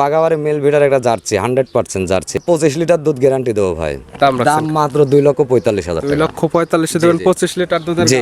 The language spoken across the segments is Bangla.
বাগাবারে মেল ভিটার একটা জার্সি হান্ড্রেড পার্সেন্ট জার্সি। পঁচিশ লিটার দুধ গ্যারান্টি দেবো ভাই। দাম মাত্র দুই লক্ষ পঁয়তাল্লিশ হাজার দুই লক্ষ পঁয়তাল্লিশ পঁচিশ লিটার দুধ জি।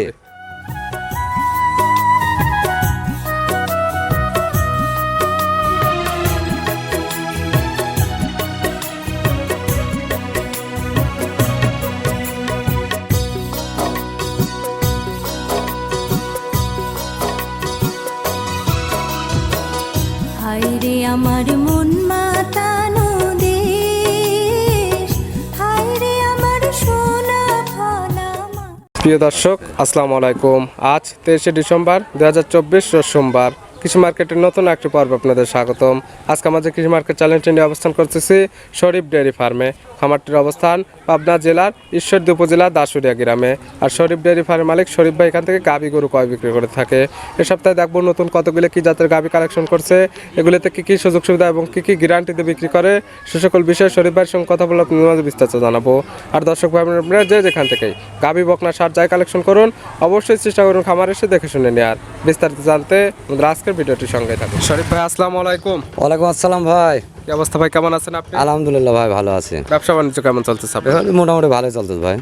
প্রিয় দর্শক আসসালামু আলাইকুম। আজ তেইশে ডিসেম্বর দু হাজার চব্বিশ সোমবার। কৃষি মার্কেটের নতুন একটি পর্ব আপনাদের স্বাগতম। আজকে আমাদের কৃষি মার্কেট চ্যালেঞ্জটি নিয়ে অবস্থান করতেছি শরীফ ডেয়ারি ফার্মে। খামারটির অবস্থান পাবনা জেলার ঈশ্বরদী উপজেলা দাসুরিয়া গ্রামে। আর শরীফ ডেয়ারি ফার্মের মালিক শরীফ ভাই এখান থেকে গাভী গরু কয় বিক্রি করে থাকে। এ সপ্তাহে দেখব নতুন কতগুলো কি জাতের গাভী কালেকশন করছে। এগুলোতে কি কি সুযোগ সুবিধা এবং কি কি গ্যারান্টিতে বিক্রি করে। সে সকল বিষয়ে শরীফ ভাইয়ের সঙ্গে কথা বলে আপনাদের বিস্তারিত জানাব। আর দর্শক ভাই বোনেরা যে যেখান থেকেই গাভী, বকনা, সার যাই কালেকশন করুন, অবশ্যই চেষ্টা করুন খামার এসে দেখে শুনে নেওয়ার বিস্তারিত জানতে আমাদের আজকের ভিডিওটির সঙ্গে থাকুন। শরীফ ভাই আসসালামু আলাইকুম। ওয়ালাইকুম আসসালাম ভাই। কি অবস্থা ভাই কেমন আছেন আপনি? আলহামদুলিল্লাহ ভাই ভালো আছি। ব্যবসা বাণিজ্য কেমন চলতেছে আপনার? মোটামুটি ভালো চলতেছে ভাই।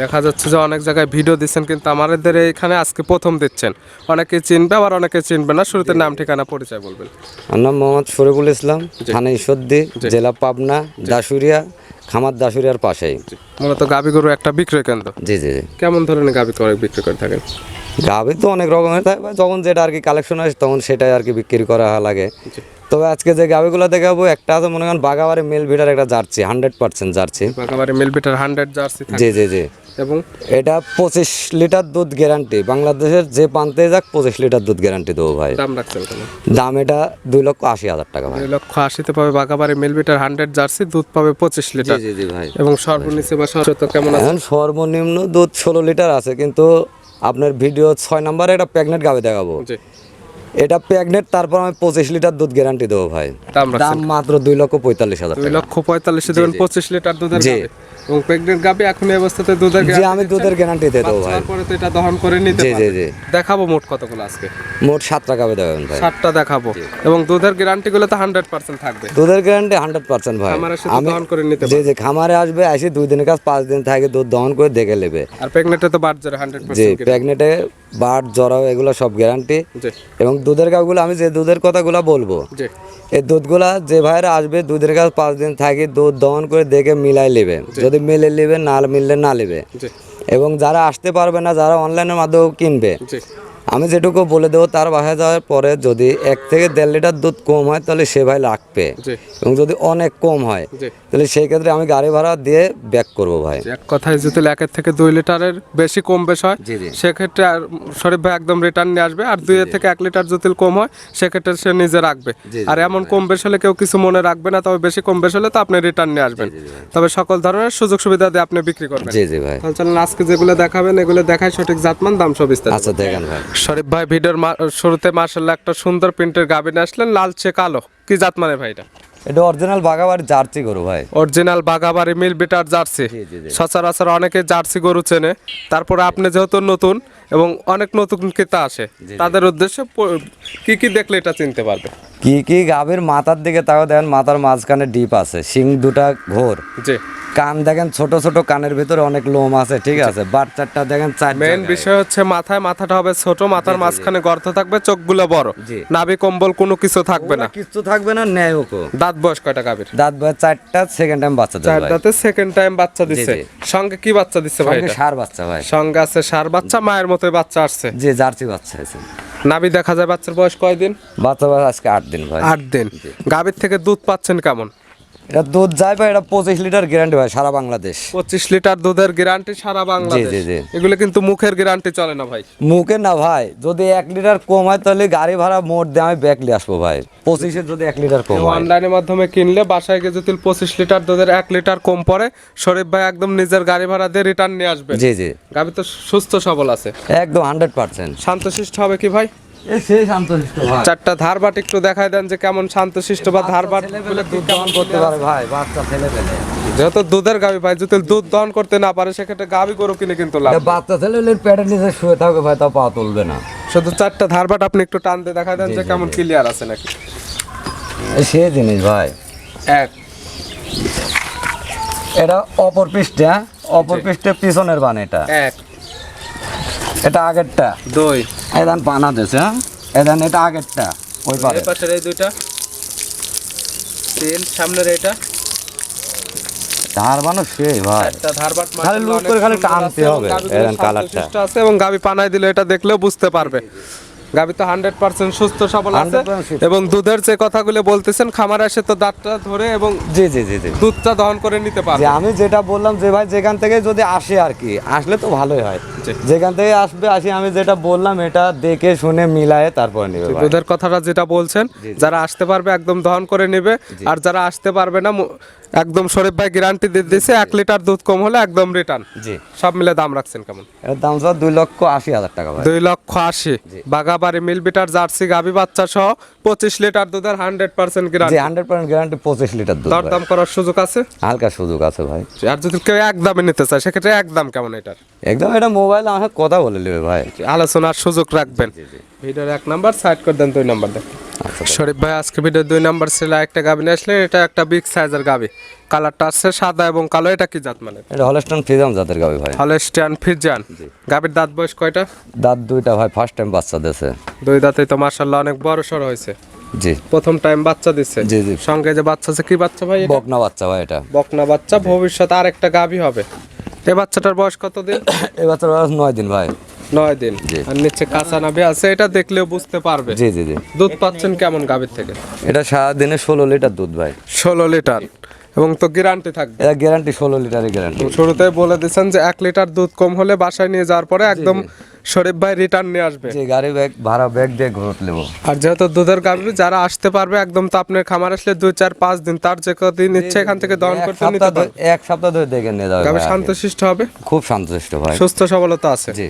দেখা যাচ্ছে যে অনেক জায়গায় ভিডিও দিচ্ছেন কিন্তু আমাদের এখানে আজকে প্রথম দিচ্ছেন। অনেকে চিনবে আবার অনেকে চিনবে না শুরুতে নাম ঠিকানা পরিচয় বলবেন। আমার নাম মোহাম্মদ শরীফুল ইসলাম থানা ঈশ্বরদী জেলা পাবনা দাসুরিয়া খামার দাসুরিয়ার পাশেই। মূলত গাভী গরু একটা বিক্রয় কেন্দ্র। জি জি জি। কেমন ধরনের গাভী করে বিক্রি করে থাকেন? গাভী তো অনেক রকমের থাকে যখন যেটা আর কি কালেকশন হয় তখন সেটাই আর কি বিক্রি করা লাগে। তবে আজকে যে গাভিগুলো দেখাবো একটা আছে মনে করেন বাগাবারে মিল ভিটার একটা জার্সি হান্ড্রেড পার্সেন্ট জার্সি। মিল ভিটার হান্ড্রেড জার্সি জি জি জি। এবং এটা পঁচিশ লিটার দুধ গ্যারান্টি বাংলাদেশের যে প্রান্তে যাক পঁচিশ লিটার দুধ গ্যারান্টি দেবো ভাই। দাম রাখছেন কেন? দাম এটা দুই লক্ষ আশি হাজার টাকা ভাই। দুই লক্ষ আশিতে পাবে বাগাবাড়ি মিলবিটার হান্ড্রেড জার্সি দুধ পাবে পঁচিশ লিটার। জি জি ভাই। এবং সর্বনিচে বা সর্বোচ্চ কেমন আছে? এখন সর্বনিম্ন দুধ ষোলো লিটার আছে কিন্তু আপনার ভিডিও ছয় নম্বরে একটা প্রেগনেন্ট গাভি দেখাবো। জি। এটা প্রেগনেন্ট তারপর আমি পঁচিশ লিটার দুধ গ্যারান্টি দেবো ভাই। দাম মাত্র দুই লক্ষ পঁয়তাল্লিশ হাজার দুই টাকা। লক্ষ পঁয়তাল্লিশে দেবেন পঁচিশ লিটার দুধের জি। এবং প্রেগনেন্ট গাভী এখন এই অবস্থাতে দুধের জি আমি দুধের গ্যারান্টি দিয়ে দেবো ভাই। তারপরে তো এটা দহন করে নিতে জি জি জি। দেখাবো মোট কতগুলো আজকে। মোট সাতটা গাভি দেবেন ভাই। সাতটা দেখাবো। এবং দুধের গ্যারান্টি গুলো তো হান্ড্রেড পার্সেন্ট থাকবে। দুধের গ্যারান্টি হান্ড্রেড পার্সেন্ট ভাই। আমি দহন করে নিতে জি জি খামারে আসবে আসি দুই দিনের কাজ পাঁচ দিন থাকে দুধ দহন করে দেখে নেবে। আর প্রেগনেন্টে তো বাদ যাবে হান্ড্রেড জি প্রেগনেটে বাট জরাও এগুলো সব গ্যারান্টি এবং দুধের গাছগুলো আমি যে দুধের কথাগুলো বলব এই দুধগুলা যে ভাইয়ের আসবে দুধের গাছ পাঁচ দিন থাকি দুধ দমন করে দেখে মিলাই নেবে। যদি মিলে নেবে না মিললে না নেবে। এবং যারা আসতে পারবে না যারা অনলাইনের মাধ্যমে কিনবে আমি যেটুকু বলে দেবো তার বাসায় যাওয়ার পরে যদি এক থেকে দেড় লিটার দুধ কম হয় তাহলে সে ভাই রাখবে জি। এবং যদি অনেক কম হয় তাহলে সেই ক্ষেত্রে আমি গাড়ি ভাড়া দিয়ে ব্যাক করব ভাই। এক কথায় যদি একের থেকে দুই লিটারের বেশি কম বেশ হয়। সেক্ষেত্রে আর শরীফ ভাই একদম রিটার্ন নিয়ে আসবে। আর দুইয়ের থেকে এক লিটার যদি কম হয় সেক্ষেত্রে সে নিজে রাখবে। আর এমন কম বেশ হলে কেউ কিছু মনে রাখবে না তবে বেশি কম বেশ হলে তো আপনি রিটার্ন নিয়ে আসবেন। তবে সকল ধরনের সুযোগ সুবিধা দিয়ে আপনি বিক্রি করবেন। জি জি ভাই। তাহলে চলেন আজকে যেগুলো দেখাবেন এগুলো দেখায় সঠিক জাতমান দাম সব বিস্তারিত। আচ্ছা দেখেন ভাই। শরীফ ভাই ভিডিওর শুরুতে মার্শাল্লাহ একটা সুন্দর প্রিন্টের গাবিন আসলেন লালচে কালো। কি জাত মানে ভাইটা এটা? অরিজিনাল বাগাবাড়ি জার্সি গরু ভাই। অরিজিনাল বাগাবাড়ি মিল বিটার জার্সি। সচরাচর অনেকে জার্সি গরু চেনে। তারপরে আপনি যেহেতু নতুন এবং অনেক নতুন ক্রেতা আসে। তাদের উদ্দেশ্যে কি কি দেখলে এটা চিনতে পারবে? কি কি গাভীর মাথার দিকে তাও দেখেন মাথার মাঝখানে ডিপ আছে শিং দুটা ঘোর। জি। কান দেখেন ছোট ছোট কানের ভিতরে অনেক লোম আছে ঠিক আছে বাচ্চাটা দেখেন চার জায়গায়। বিষয় হচ্ছে মাথায় মাথাটা হবে ছোট মাথার মাঝখানে গর্ত থাকবে চোখগুলো বড়। নাভি কম্বল কোনো কিছু থাকবে না। কিচ্ছু থাকবে না ন্যায় ওকো। দাঁত বয়স কয়টা গাভীর? দাঁত ভাই চারটা সেকেন্ড টাইম বাচ্চা চার দাঁতে সেকেন্ড টাইম বাচ্চা দিচ্ছে। সঙ্গে কি বাচ্চা দিচ্ছে ভাই এটা? সার বাচ্চা ভাই। সঙ্গে আছে সার বাচ্চা মায়ের মতো বাচ্চা আসছে? জি জার্সি বাচ্চা আছে নাবি দেখা যায় বাচ্চার বয়স কয়দিন? বাচ্চা বয়স আজকে আট দিন ভাই আট দিন। গাভীর থেকে দুধ পাচ্ছেন কেমন? এটা দুধ যায় ভাই এটা পঁচিশ লিটার গ্যারান্টি ভাই সারা বাংলাদেশ। পঁচিশ লিটার দুধের গ্যারান্টি সারা বাংলাদেশ জি, জি। এগুলো কিন্তু মুখের গ্যারান্টি চলে না ভাই। মুখে না ভাই যদি এক লিটার কম হয় তাহলে গাড়ি ভাড়া মোট দিয়ে আমি ব্যাক নিয়ে আসব ভাই। পঁচিশে যদি এক লিটার কম অনলাইনের মাধ্যমে কিনলে বাসায় গিয়ে যদি পঁচিশ লিটার দুধের এক লিটার কম পড়ে শরীফ ভাই একদম নিজের গাড়ি ভাড়া দিয়ে রিটার্ন নিয়ে আসবে। জি জি। গাভী তো সুস্থ সবল আছে। একদম হান্ড্রেড পার্সেন্ট শান্তশিষ্ট হবে কি ভাই? চারটা ধারবাট একটু দেখায় দেন যে কেমন শান্তশিষ্ট বা ধারবাট করতে পারে ভাই বাচ্চা ছেলে পেলে যেহেতু দুধের গাভী ভাই যদি দুধ দহন করতে না পারে সেক্ষেত্রে গাভী গরু কিনে কিন্তু লাভ বাচ্চা ছেলে পেটের নিচে শুয়ে থাকবে ভাই তাও পা তুলবে না। শুধু চারটা ধারবাট আপনি একটু টান দিয়ে দেখা দেন যে কেমন ক্লিয়ার আছে নাকি। সে জিনিস ভাই। এক। এটা অপর পৃষ্ঠে? অপর পৃষ্ঠে পিছনের বান এটা। এক। এটা আগেরটা। দই। এদান পানা দিয়েছে হ্যাঁ? এদান এটা আগেরটা ওই পারে। পাশের এই দুইটা। তেল সামনের এটা ভাই। খালি লুজ করে খালি টানতে হবে, এদান কালারটা। আছে এবং গাবি পানায় দিলে এটা দেখলেও বুঝতে পারবে। গাবি তো হান্ড্রেড পার্সেন্ট সুস্থ সবল আছে। এবং দুধের যে কথাগুলো বলতেছেন খামার এসে তো দাঁতটা ধরে এবং জি জি জি জি। দুধটা দহন করে নিতে যে পারবে আমি যেটা বললাম যে ভাই যেখান থেকে যদি আসে আর কি আসলে তো ভালোই হয়। যেখান থেকে আসবে আসি আমি যেটা বললাম এটা দেখে শুনে মিলায়ে তারপরে নেবে দুধের কথাটা যেটা বলছেন যারা আসতে পারবে একদম দহন করে নেবে। আর যারা আসতে পারবে না একদম শরীফ ভাই গ্যারান্টি দিয়ে দিয়েছে এক লিটার দুধ কম হলে একদম রিটার্ন জি। সব মিলে দাম রাখছেন কেমন? এর দাম স্যার দুই লক্ষ আশি হাজার টাকা ভাই। দুই লক্ষ আশি। বাগাবাড়ি মিল বিটার জার্সি গাভি বাচ্চা সহ পঁচিশ লিটার দুধের হান্ড্রেড পার্সেন্ট জি গ্যারান্টি হান্ড্রেড পার্সেন্ট গ্যারান্টি পঁচিশ লিটার দুধ। দরদাম করার সুযোগ আছে? হালকা সুযোগ আছে ভাই। আর যদি কেউ এক দামে নিতে চায় সেক্ষেত্রে এক দাম কেমন এটার? একদম এটা মোবাইল আমার কথা বলে নেবে ভাই। আলোচনার সুযোগ রাখবেন। ভিডিওর এক নাম্বার সাইড করে দেন দুই নাম্বার দেন আচ্ছা শরীফ ভাই আজকে ভিডিও দুই নাম্বার ছিল একটা গাবি নিয়ে আসলেন এটা একটা বিগ সাইজের গাবি। কালারটা আসছে সাদা এবং কালো এটা কি জাত মানে? এটা হলস্টন ফ্রিজাম জাতের গাবি ভাই। হলেস্টিয়ান ফিজান গাবির দাঁত বয়স কয়টা? দাঁত দুইটা ভাই ফার্স্ট টাইম বাচ্চা দিয়েছে। দুই দাঁতেই তো মার্শাল্লাহ অনেক বড় সড় হয়েছে। জি। প্রথম টাইম বাচ্চা দিচ্ছে জি, জি। সঙ্গে যে বাচ্চা আছে কি বাচ্চা ভাই বকনা বাচ্চা ভাই এটা। বকনা বাচ্চা ভবিষ্যতে আরেকটা গাবি হবে। এই বাচ্চাটার বয়স কত দিন? এই বাচ্চার বয়স নয় দিন ভাই। নয় দিন। আর নিচে কাঁচা নাবি আছে এটা দেখলেও বুঝতে পারবে। জি জি জি। দুধ পাচ্ছেন কেমন গাভীর থেকে? এটা সারাদিনে ষোলো লিটার দুধ ভাই। ষোলো লিটার। এবং তো গ্যারান্টি থাকবে। এটা গ্যারান্টি ষোলো লিটারের গ্যারান্টি শুরুতে বলে দিচ্ছেন যে এক লিটার দুধ কম হলে বাসায় নিয়ে যাওয়ার পরে একদম শরীফ ভাই রিটার্ন নিয়ে আসবে। যে গাড়ি ব্যাগ ভাড়া ব্যাগ দিয়ে ঘুরত নেব। আর যেহেতু দুধের গাড়ি যারা আসতে পারবে একদম তো আপনার খামার আসলে দুই চার পাঁচ দিন তার যে কদিন ইচ্ছে এখান থেকে দহন করতে নিতে পারবে। এক সপ্তাহ ধরে দেখে নিয়ে যাবে আর শান্তশিষ্ট হবে? খুব শান্তশিষ্ট ভাই। সুস্থ সবলতা আছে। জি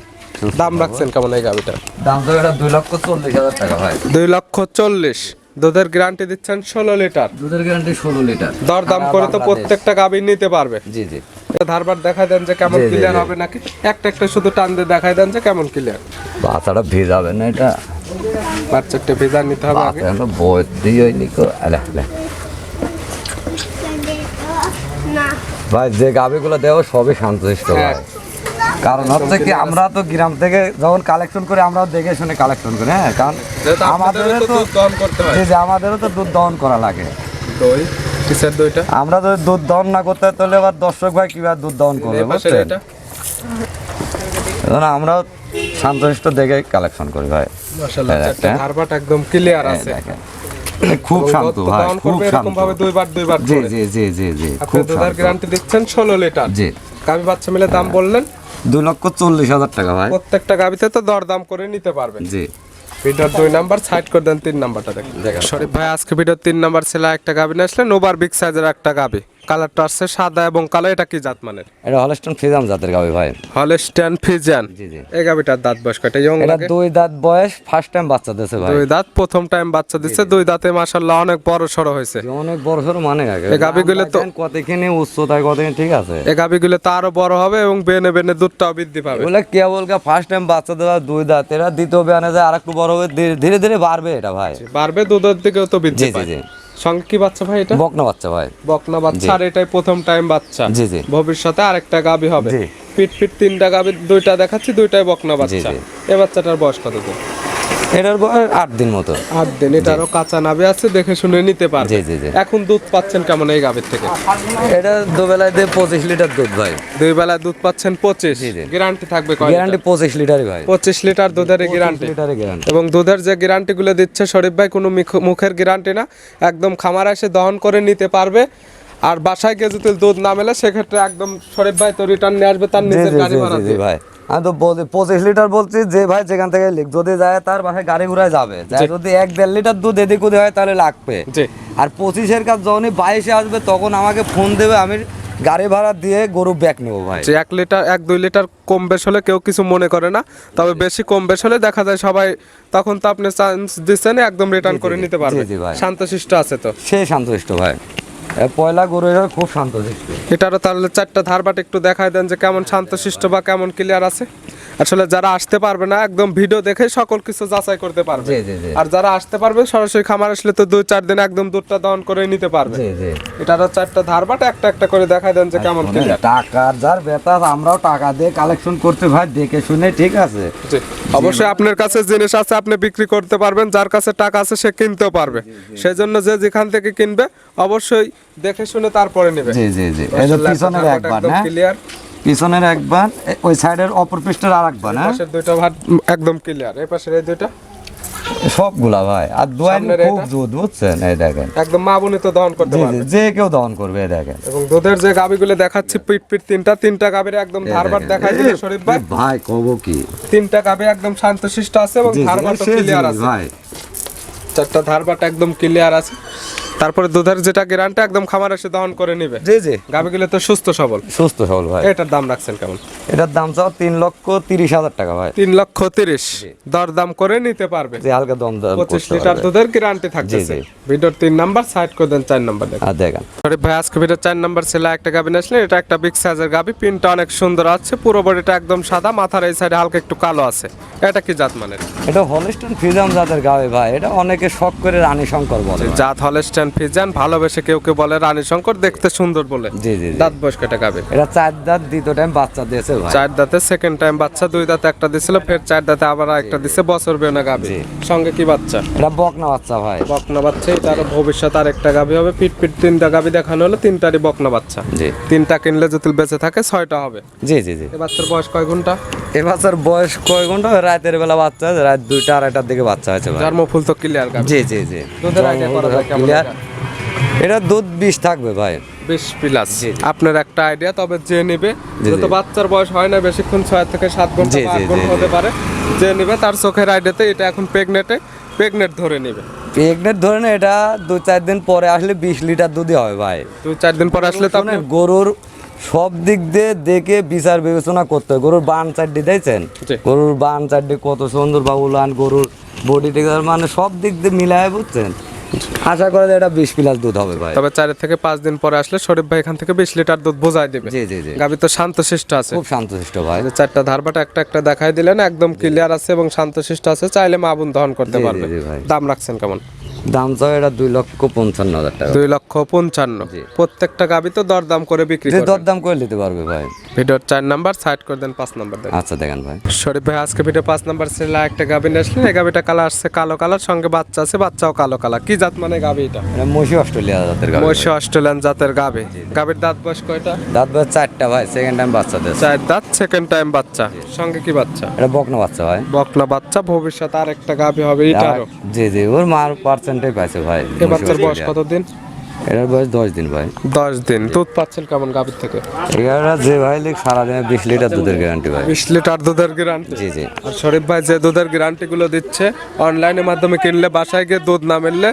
দাম রাখছেন কেমন এই গাভীটার? দাম তো এটা দুই লক্ষ চল্লিশ হাজার টাকা ভাই। দুই লক্ষ চল্লিশ। দুধের গ্যারান্টি দিচ্ছেন ষোলো লিটার। দুধের গ্যারান্টি ষোলো লিটার। দর দাম করে তো প্রত্যেকটা গাভী নিতে পারবে। জি জি। ধারবার দেখাই দেন যে কেমন ক্লিয়ার হবে নাকি। একটা একটা শুধু টান দিয়ে দেখাই দেন যে কেমন ক্লিয়ার বাচ্চাটা ভেজাবে না এটা। বাচ্চাটা ভেজা নিতে হবে আগে। বই দিয়ে নিকো আলে আলে। ভাই যে গাবিগুলো দেও সবই শান্তশিষ্ট ভাই। হ্যাঁ। কারণ হচ্ছে কি আমরা তো গ্রাম থেকে যখন কালেকশন করি আমরাও দেখে শুনে কালেকশন করি হ্যাঁ? কারণ আমাদেরও তো হয়। জি জি আমাদেরও তো দুধ দহন করা লাগে। দই? কিসের দইটা? আমরা যদি দুধ দহন না করতে হয়, তাহলে আবার দর্শক ভাই কীভাবে দুধ দহন করবে বুঝছেন? আমরাও শান্তশিষ্ট দেখে কালেকশন করি ভাই। চারটা একটা। ধারবাট একদম ক্লিয়ার আছে। খুব শান্ত ভাই খুব শান্ত। ভাবে দুইবার দুইবার জি জি জি জি জি খুব শান্ত। গ্যারান্টি দিচ্ছেন ষোলো লিটার জি। গাভী বাচ্চা মিলে দাম বললেন দুই লক্ষ চল্লিশ হাজার টাকা ভাই। প্রত্যেকটা গাভীতে তো দরদাম করে নিতে পারবেন। জি। ভিডিওর দুই নাম্বার সাইড করে দেন তিন নাম্বারটা দেখেন। শরীফ ভাই আজকে ভিডিওর তিন নাম্বার ছেলে একটা গাভী নিয়ে আসলেন ওভার বিগ সাইজের একটা গাভী কালারটা আসছে সাদা এবং কালো এটা কি জাত মানের? এটা হলস্টন ফ্রিজাম জাতের গাবি ভাই। হলস্টাইন ফিজিয়ান জি জি। এই গাভীটার দাঁত বয়স কয়টা? ইয়ং এটা দুই দাঁত বয়স ফার্স্ট টাইম বাচ্চা দিয়েছে ভাই। দুই দাঁত প্রথম টাইম বাচ্চা দিচ্ছে দুই দাঁতে মাশাআল্লাহ অনেক বড় সড়ো হয়েছে। অনেক বড় সড়ো মানে আগে। এই গাভীগুলো তো- কতখানি উচ্চতায় কতখানি ঠিক আছে। এই গাভীগুলো তো আরও বড় হবে এবং বেনে বেনে দুধটাও বৃদ্ধি পাবে। এগুলো কেবল ফার্স্ট টাইম বাচ্চা দেওয়া দুই দাঁত এরা দ্বিতীয় বেয়ানে যায় আর একটু বড় হবে ধীরে- ধীরে বাড়বে এটা ভাই। বাড়বে দুধের দিকেও তো বৃদ্ধি জি। সঙ্গে কি বাচ্চা ভাই এটা? বকনা বাচ্চা ভাই। বকনা বাচ্চা আর এটাই প্রথম টাইম বাচ্চা। জি, জি। ভবিষ্যতে আরেকটা গাবি হবে। পিট পিট তিনটা গাবি দুইটা দেখাচ্ছি দুইটাই বকনা বাচ্চা। এ এই বাচ্চাটার বয়স কত? এটার বয়স আট দিন মতো। আট দিন এটারও কাঁচা নাবে আছে দেখে শুনে নিতে পারবে। জি জি জি। এখন দুধ পাচ্ছেন কেমন এই গাবির থেকে? এটা দুবেলায় দিয়ে পঁচিশ লিটার দুধ ভাই। দুই বেলায় দুধ পাচ্ছেন পঁচিশ। গ্যারান্টি থাকবে গ্যারান্টি পঁচিশ লিটারই ভাই। পঁচিশ লিটার দুধের গ্যারান্টি এবং দুধের যে গ্যারান্টি গুলো দিচ্ছে শরীফ ভাই কোনো মিখ- মুখের গ্যারান্টি না। একদম খামার এসে দহন করে নিতে পারবে। আর বাসায় গিয়ে যদি দুধ না মেলে সেক্ষেত্রে একদম শরীফ ভাই তো রিটার্ন নিয়ে আসবে তার নিজের গাড়ি ভাড়া দিয়ে। ভাই। আমি তো বলছি পঁচিশ লিটার বলছি যে ভাই যেখান থেকে যদি যায় তার বাসায় গাড়ি ঘুরায় যাবে। যদি এক দেড় লিটার দুধ এদিক ওদিক হয় তাহলে লাগবে। আর পঁচিশের কাজ যখনই বাইশে আসবে তখন আমাকে ফোন দেবে আমি গাড়ি ভাড়া দিয়ে গরু ব্যাক নেব ভাই। এক লিটার এক দুই লিটার কম বেশ হলে কেউ কিছু মনে করে না তবে বেশি কম বেশ হলে দেখা যায় সবাই তখন তো আপনি চান্স দিচ্ছেন একদম রিটার্ন করে নিতে পারবে। শান্তশিষ্ট আছে তো। সে শান্তশিষ্ট ভাই। পয়লা গরু খুব শান্ত দেখতে এটারও তাহলে চারটা ধারবাট একটু দেখায় দেন যে কেমন শান্তশিষ্ট বা কেমন ক্লিয়ার আছে। আসলে যারা আসতে পারবে না একদম ভিডিও দেখে সকল কিছু যাচাই করতে পারবে। আর যারা আসতে পারবে সরাসরি খামার আসলে তো দুই চার দিন একদম দুধটা দহন করে নিতে পারবে। এটারও চারটা ধারবাট একটা একটা করে দেখা দেন যে কেমন টাকার যার বেতার আমরাও টাকা দিয়ে কালেকশন করতে ভাই দেখে শুনে ঠিক আছে? অবশ্যই আপনার কাছে জিনিস আছে আপনি বিক্রি করতে পারবেন যার কাছে টাকা আছে সে কিনতেও পারবে। সেই জন্য যে যেখান থেকে কিনবে অবশ্যই দেখে শুনে তারপরে নেবে। জি জি জি। এই যে পিছনের একবার হ্যাঁ ক্লিয়ার পিছনের একবার ওই সাইডের অপর পৃষ্ঠের আর একবার হ্যাঁ? পাশের দুইটা ভাত একদম ক্লিয়ার এই পাশের এই দুইটা? সবগুলা ভাই আর সামনের খুব? দুধ বুঝছেন? এই দেখেন। একদম মা বোনই তো দহন করতে পারবে। যে কেউ দহন করবে এই দেখেন। এবং দুধের যে গাবিগুলো দেখাচ্ছি পিট পিট তিনটা তিনটা গাবির একদম ধারবার দেখাই দিলে শরীফ ভাই। ভাই কব কি? তিনটা গাবি একদম শান্তশিষ্ট আছে এবং ধারবার সে ক্লিয়ার আছে। ভাই। চারটা ধারবাট একদম ক্লিয়ার আছে। তারপরে দুধের যেটা গ্যারান্টি একদম খামার এসে দহন করে নিবে। জি জি। গাবিগুলো তো সুস্থ সবল। সুস্থ সবল ভাই। এটার দাম রাখছেন কেমন? এটার দাম চাও তিন লক্ষ তিরিশ হাজার টাকা ভাই। তিন লক্ষ তিরিশ। দর দাম করে নিতে পারবে। যে হালকা দম দম পঁচিশ লিটার দুধের গ্যারান্টি থাকতেছে। জি। ভিডিওর তিন নাম্বার সাইড করে দেন চার নাম্বার দেখেন। দেখেন। শরীফ ভাই আজকে ভিডিও চার নাম্বার ছেলে একটা গাবি আসলেন। এটা একটা বিগ সাইজের গাবি। পিনটা অনেক সুন্দর আছে। পুরো বডিটা একদম সাদা। মাথার এই সাইডে হালকা একটু কালো আছে। এটা কি জাত মানের? এটা হলিস্টন ফিজাম জাতের গাবে ভাই। এটা অনেকে শখ করে রানী শঙ্কর বলে। জাত হলেস্টান ফিজান ভালোবেসে কেউ কেউ বলে রানী শঙ্কর দেখতে সুন্দর বলে। জি জি দাঁত বয়স কয়টা গাবে এটা চার দাঁত দ্বিতীয় টাইম বাচ্চা দিয়েছে ভাই। চার দাঁতে সেকেন্ড টাইম বাচ্চা দুই দাঁতে একটা দিছিল ফের চার দাঁতে আবার একটা দিছে বছর বেনা গাবি। সঙ্গে কি বাচ্চা? এটা বকনা বাচ্চা ভাই। বকনা বাচ্চা এটা আরও ভবিষ্যৎ আর একটা গাবি হবে। পিট পিট তিনটা গাবি দেখানো হলো তিনটারই বকনা বাচ্চা। জি। তিনটা কিনলে যদি বেঁচে থাকে ছয়টা হবে। জি জি জি। বাচ্চার বয়স কয় ঘণ্টা? এ বাচ্চার বয়স কয় ঘণ্টা? রাতের বেলা বাচ্চা রাত দুইটা আড়াইটার দিকে বাচ্চা হয়েছে ভাই। জন্ম ফুল তো ক্লিয়ার জি জি জি। দুধের idea করা যায় কেমন? এটা? দুধ বিষ থাকবে ভাই। বিশ প্লাস। আপনার একটা আইডিয়া তবে যে নেবে। যত বাচ্চার বয়স হয় না বেশিক্ষণ ছয় থেকে সাত ঘণ্টা আট হতে পারে। যে নেবে তার চোখের আইডিয়াতে এটা এখন প্রেগনেটে প্রেগনেট ধরে নেবে। প্রেগনেন্ট ধরে না এটা দু চার দিন পরে আসলে বিশ লিটার দুধই হবে ভাই। দুই চার দিন পর আসলে তো গরুর সব দিক দিয়ে দেখে বিচার বিবেচনা করতে হয় গরুর বান চারটি দেখছেন? জি। গরুর বান চারটি কত সুন্দর বা উলান গরুর বডি টিকার মানে সব দিক দিয়ে মিলায় বুঝছেন? আশা করে যে এটা বিশ প্লাস দুধ হবে ভাই। তবে চার থেকে পাঁচ দিন পরে আসলে শরীফ ভাই এখান থেকে বিশ লিটার দুধ বোঝাই দেবে। জি জি জি। গাবি তো শান্তশিষ্ট আছে। খুব শান্তশিষ্ট ভাই। চারটা ধারবাটা একটা একটা দেখাই দিলেন একদম ক্লিয়ার আছে এবং শান্তশিষ্ট আছে চাইলে মা বোন দহন করতে পারবে। দাম রাখছেন কেমন? দাম চাও এটা দুই লক্ষ পঞ্চান্ন হাজার টাকা। দুই লক্ষ পঞ্চান্ন। প্রত্যেকটা গাবি তো দরদাম করে বিক্রি দরদাম করে নিতে পারবে ভাই। ভিডিওর চার নাম্বার সাইড করে দেন পাঁচ নাম্বার দেন। আচ্ছা দেখেন ভাই। শরীফ ভাই আজকে ভিডিও পাঁচ নাম্বার ছিল একটা গাবি নিয়ে আসলেন এই গাবিটা কালার আসছে কালো কালার সঙ্গে বাচ্চা আছে বাচ্চাও কালো কালার কি জাত মানে গাবি এটা? এটা অস্ট্রেলিয়া জাতের গাভী মহিষ অস্ট্রেলিয়ান জাতের গাবি গাবির দাঁত বয়স কয়টা? দাঁত ভাই চারটা ভাই সেকেন্ড টাইম বাচ্চা দিয়েছে চার দাঁত সেকেন্ড টাইম বাচ্চা। সঙ্গে কি বাচ্চা? এটা বকনা বাচ্চা ভাই। বকনা বাচ্চা ভবিষ্যৎ আর একটা গাবি হবে এটারও জি জি ওর মার পার্সেন্টেজ পাইছে ভাই এই বাচ্চার বয়স কতদিন? এটার বয়স দশ দিন ভাই। দশ দিন। দুধ পাচ্ছেন কেমন গাবির থেকে? এগারোটা যে ভাই লিখ সারাদিনে বিশ লিটার দুধের গ্যারান্টি ভাই। বিশ লিটার দুধের গ্যারান্টি জি জি। আর শরীফ ভাই যে দুধের গ্যারান্টি গুলো দিচ্ছে অনলাইনের মাধ্যমে কিনলে বাসায় গিয়ে দুধ না মিললে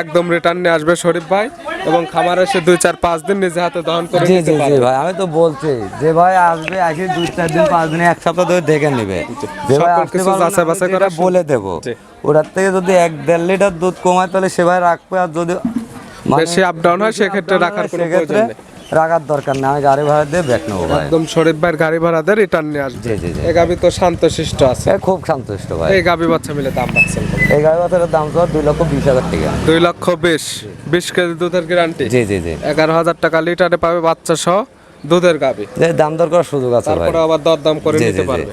একদম রিটার্ন নিয়ে আসবে শরীফ ভাই এবং খামারে এসে দুই চার পাঁচ দিন নিজে হাতে দহন করে জি জি জি ভাই আমি তো বলছি যে ভাই আসবে আসে দুই চার দিন পাঁচ দিন এক সপ্তাহ ধরে দেখে নেবে। যে ভাই আসতে না, বাছাই আমি বলে দেবো ওটার থেকে যদি এক দেড় লিটার দুধ কমায় তাহলে সে ভাই রাখবে আর যদি বেশি আপ ডাউন হয় সেক্ষেত্রে রাখার কোনো প্রয়োজন নেই। রাখার দরকার নেই। আমি গাড়ি ভাড়া দিয়ে ব্যাক নেব ভাই। একদম শরীফ ভাইয়ের গাড়ি ভাড়া দিয়ে রিটার্ন নিয়ে আসবে। জি জি জি। এই গাবি তো শান্তশিষ্ট আছে। খুব সন্তুষ্ট ভাই। এই গাবি বাচ্চা মিলে দাম কত? এই গাড়ি বাজারের দাম তো দুই লক্ষ বিশ হাজার টাকা। দুই লক্ষ বিশ। বিশ কেজি দুধের গ্যারান্টি জি জি জি। এগারো হাজার টাকা লিটারে পাবে বাচ্চা সহ দুধের গাবি। দাম দর করার সুযোগ আছে ভাই। আবার দরদাম করে নিতে। পারবে।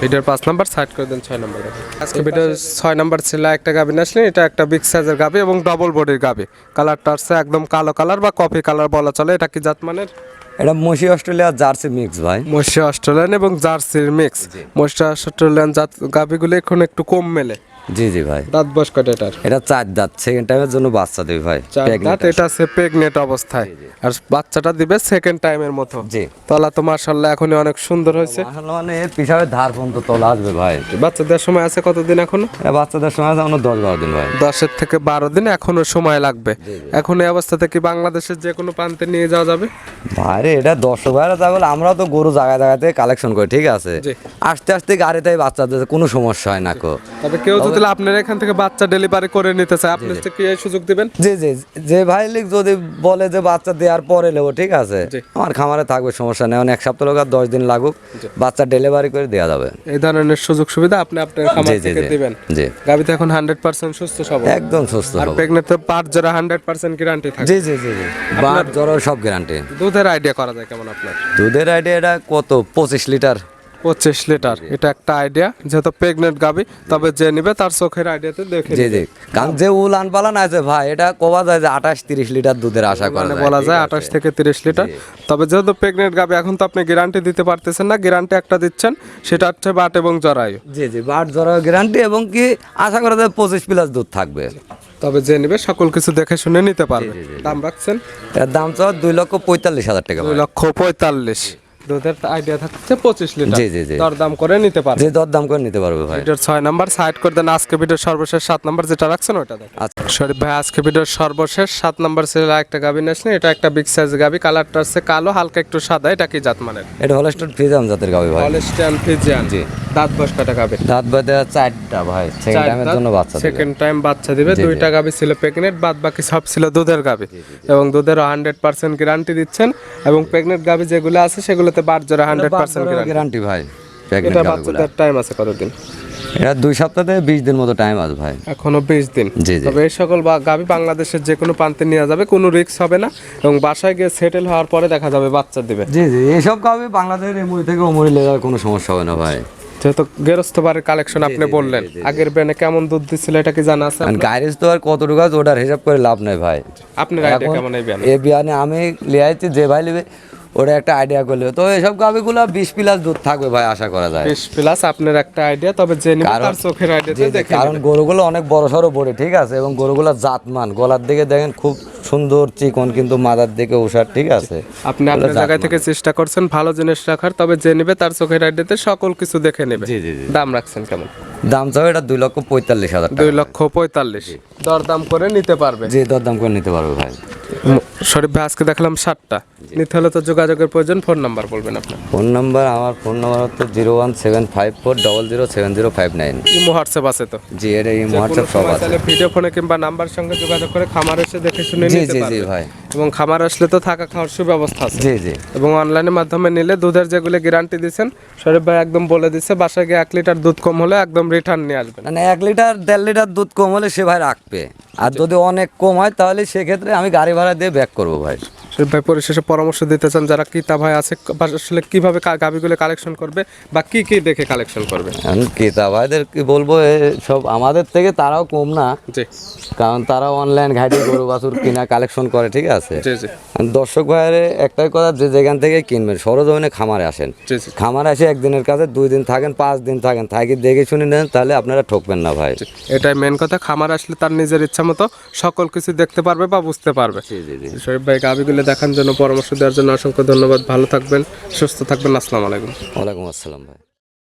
ভিডিওর পাঁচ নাম্বার সাইড করে দেন ছয় নাম্বার আজকে ভিডিওর ছয় নাম্বার ছিল একটা গাবি আসলেন এটা একটা বিগ সাইজের গাবি এবং ডবল বডির গাবি কালারটা আসছে একদম কালো কালার বা কফি কালার বলা চলে এটা কি জাত মানের? এটা মসি অস্ট্রেলিয়া জার্সি মিক্স ভাই। মশি অস্ট্রেলিয়ান এবং জার্সির মিক্স মশি অস্ট্রেলিয়ান জাত গাবিগুলো এখন একটু কম মেলে। জি জি ভাই। দাঁত বয়স কয়টা এটার? এটা চার দাঁত। সেকেন্ড টাইমের জন্য বাচ্চা দেবে ভাই। চার দাঁত এটা অবস্থায়। আর বাচ্চাটা দিবে সেকেন্ড টাইমের মতো। জি। তলা তো অনেক সুন্দর হয়েছে। মানে ধার পর্যন্ত তোলা আসবে ভাই। বাচ্চাদের সময় আছে কতদিন এখনও? সময় আছে আমরা দশ বারো দিন ভাই। দশের থেকে বারো দিন এখনও সময় লাগবে। এখন এই অবস্থাতে কি বাংলাদেশের যে কোনো প্রান্তে নিয়ে যাওয়া যাবে? ভাইরে এটা দর্শক ভাইরা তা বলে আমরাও তো গরু জায়গায় জায়গাতে কালেকশন করি ঠিক আছে। আস্তে আস্তে গাড়িতে বাচ্চাদের কোনো সমস্যা হয় না কো। তবে কেউ তাহলে আপনারা এখান থেকে বাচ্চা ডেলিভারি করে নিতে চায় আপনি কি এই সুযোগ দিবেন? জি জি যে ভাই লিগ যদি বলে যে বাচ্চা দেওয়ার পরে নেব ঠিক আছে? আমার খামারে থাকবে সমস্যা নেই। এক সপ্তাহ লোক আর দশ দিন লাগুক বাচ্চা ডেলিভারি করে দেওয়া যাবে। এই ধরনের সুযোগ সুবিধা আপনি আপনার খামার থেকে দিবেন। জি। গাবিতে এখন হান্ড্রেড পার্সেন্ট সুস্থ সবল। একদম সুস্থ আর প্রেগনেন্ট তো পাঁচ জোড়া হান্ড্রেড পার্সেন্ট গ্যারান্টি থাকে। জি জি জি জি। বার জ্বর সব গ্যারান্টি দুধের আইডিয়া করা যায় কেমন আপনার? দুধের আইডিয়া এটা কত? পঁচিশ লিটার পঁচিশ লিটার। এটা একটা আইডিয়া যেহেতু প্রেগনেন্ট গাবি তবে যে নিবে তার চোখের আইডিয়াতে দেখে জি। জি। কারণ যে উলান পালান আছে ভাই এটা কবা যায় যে আঠাশ তিরিশ লিটার দুধের আশা করা মানে যায়। বলা যায় আঠাশ থেকে তিরিশ লিটার। তবে যেহেতু প্রেগনেন্ট গাবি এখন তো আপনি গ্যারান্টি দিতে পারতেছেন না। গ্যারান্টি একটা দিচ্ছেন সেটা হচ্ছে বাট এবং জরায়ু। জি জি বাট জ্বর গ্যারান্টি এবং কি আশা করা যায় পঁচিশ প্লাস দুধ থাকবে। তবে যে নিবে সকল কিছু দেখে শুনে নিতে পারবে। দাম রাখছেন? দাম চাও দুই লক্ষ পঁয়তাল্লিশ হাজার টাকা দুই লক্ষ পঁয়তাল্লিশ। দুধের আইডিয়া থাকছে পঁচিশ লিটার জি, জি, জি। দরদাম করে নিতে পারবে। যে দরদাম করে নিতে পারবে ভাই। ভিডিওর ছয় নাম্বার সাইড করে দেন। আজকে ভিডিওর সর্বশেষ সাত নাম্বার যেটা রাখছেন ওটা দেখ আচ্ছা। শরীফ ভাই আজকে ভিডিওর সর্বশেষ সাত নাম্বার ছিল একটা গাবি নিয়েছেন এটা একটা বিগ সাইজ গাবি কালারটা হচ্ছে কালো হালকা একটু সাদা এটা কি জাত মানের? এটা হলস্টার ফ্রিজাম জাতের গাবি ভাই। হলস্টিয়ান ফিজিয়ান জি। দাঁত গাবি দাঁত চারটা ভাই সেকেন্ড টাইমের জন্য বাচ্চা দিবে। সেকেন্ড টাইম বাচ্চা দিবে। দুইটা গাবি ছিল প্রেগনেন্ট বাদ বাকি সব ছিল দুধের গাবি। এবং দুধের হান্ড্রেড পার্সেন্ট গ্যারান্টি দিচ্ছেন এবং প্রেগনেন্ট গাবি যেগুলো আছে সেগুলোতে বার জোড়া হান্ড্রেড পার্সেন্ট গ্যারান্টি ভাই এটা বাচ্চাদের টাইম আছে কতদিন? এটা দুই সপ্তাহ বিশ দিন মতো টাইম আছে ভাই। এখনও বিশ দিন। তবে এই সকল বা- গাভী বাংলাদেশের যে কোনো প্রান্তে নেওয়া যাবে কোনো রিস্ক হবে না এবং বাসায় গিয়ে সেটেল হওয়ার পরে দেখা যাবে বাচ্চা দিবে। জি জি এইসব গাবি বাংলাদেশের এমুরি থেকে ওমরি লেগার কোনো সমস্যা হবে না ভাই। যেহেতু গেরস্থ কালেকশন আপনি বললেন। আগের ব্যানে কেমন দুধ দিচ্ছিল এটা কি জানা আছে গাইরেজ তো আর কতটুকু আছে ওটার হিসাব করে লাভ নাই ভাই। আপনার আইডিয়া কেমন এই ব্যানে? এ বিয়ানে আমি লিয়াইছি যে ভাই নেবে ওটা একটা আইডিয়া করলে। তো এইসব গাবিগুলো বিশ প্লাস দুধ থাকবে ভাই আশা করা যায়। বিশ প্লাস আপনার একটা আইডিয়া তবে যে তার চোখের জি, আইডিয়াতে দেখে কারণ গরুগুলো অনেক বড় সড়ো বড়ে ঠিক আছে? এবং গরুগুলো জাতমান। গলার দিকে দেখেন খুব সুন্দর চিকন কিন্তু মাদার দিকে উষার ঠিক আছে? আপনি আপনার জায়গা থেকে চেষ্টা করছেন ভালো জিনিস রাখার তবে যে নিবে তার চোখের আইডিয়াতে সকল কিছু দেখে নেবে। জি, জি, জি। দাম রাখছেন কেমন? দাম চাও এটা দুই লক্ষ পঁয়তাল্লিশ হাজার টাকা। দুই লক্ষ পঁয়তাল্লিশ। দরদাম করে নিতে পারবে। যে দরদাম করে নিতে পারবে ভাই। শরীফ ভাই আজকে দেখলাম সাতটা। নিতে হলে তো যোগাযোগের প্রয়োজন ফোন নাম্বার বলবেন আপনার ফোন নাম্বার আমার ফোন নাম্বার হচ্ছে zero one seven five four double zero seven zero five nine. Imo WhatsApp আছে তো? জি এটা কোনো হোয়াটসঅ্যাপ সব আছে। তাহলে ভিডিও ফোনে কিংবা নাম্বার সঙ্গে যোগাযোগ করে খামার এসে দেখে শুনে জি নিতে জি জি পারবে ভাই। এবং খামার আসলে তো থাকা খাওয়ার সুব্যবস্থা আছে। জি জি। এবং অনলাইনের মাধ্যমে নিলে দুধের যেগুলো গ্যারান্টি দিচ্ছেন শরীফ ভাই একদম বলে দিচ্ছে বাসায় গিয়ে এক লিটার দুধ কম হলে একদম রিটার্ন নিয়ে আসবেন। মানে এক লিটার দেড় লিটার দুধ কম হলে সে ভাই রাখবে। আর যদি অনেক কম হয় তাহলে সেক্ষেত্রে আমি গাড়ি ভাড়া দিয়ে ব্যাক করব ভাই। শরীফ ভাই পরিশেষে পরামর্শ দিতে চান যারা কিতা ভাই আছে আসলে কীভাবে গাভীগুলো কালেকশন করবে বা কি কি দেখে কালেকশন করবে? ক্রেতা ভাইদের কি বলব সব আমাদের থেকে তারাও কম না। কারণ তারাও অনলাইন ঘাটে গরু বাছুর কিনা কালেকশন করে ঠিক আছে? দর্শক ভাইয়ের একটাই কথা যে যেখান থেকে কিনবেন সরজমিনে খামারে আসেন। খামারে এসে একদিনের কাছে দুই দিন থাকেন পাঁচ দিন থাকেন থাকি দেখে শুনে নেন তাহলে আপনারা ঠকবেন না ভাই। এটাই মেন কথা খামার আসলে তার নিজের ইচ্ছা মতো সকল কিছু দেখতে পারবে বা বুঝতে পারবে। জি জি জি। শরীফ ভাই গাভিগুলো দেখার জন্য, পরামর্শ দেওয়ার জন্য অসংখ্য ধন্যবাদ। ভালো থাকবেন, সুস্থ থাকবেন। আসসালামু আলাইকুম। ওয়ালাইকুম আসসালাম ভাই।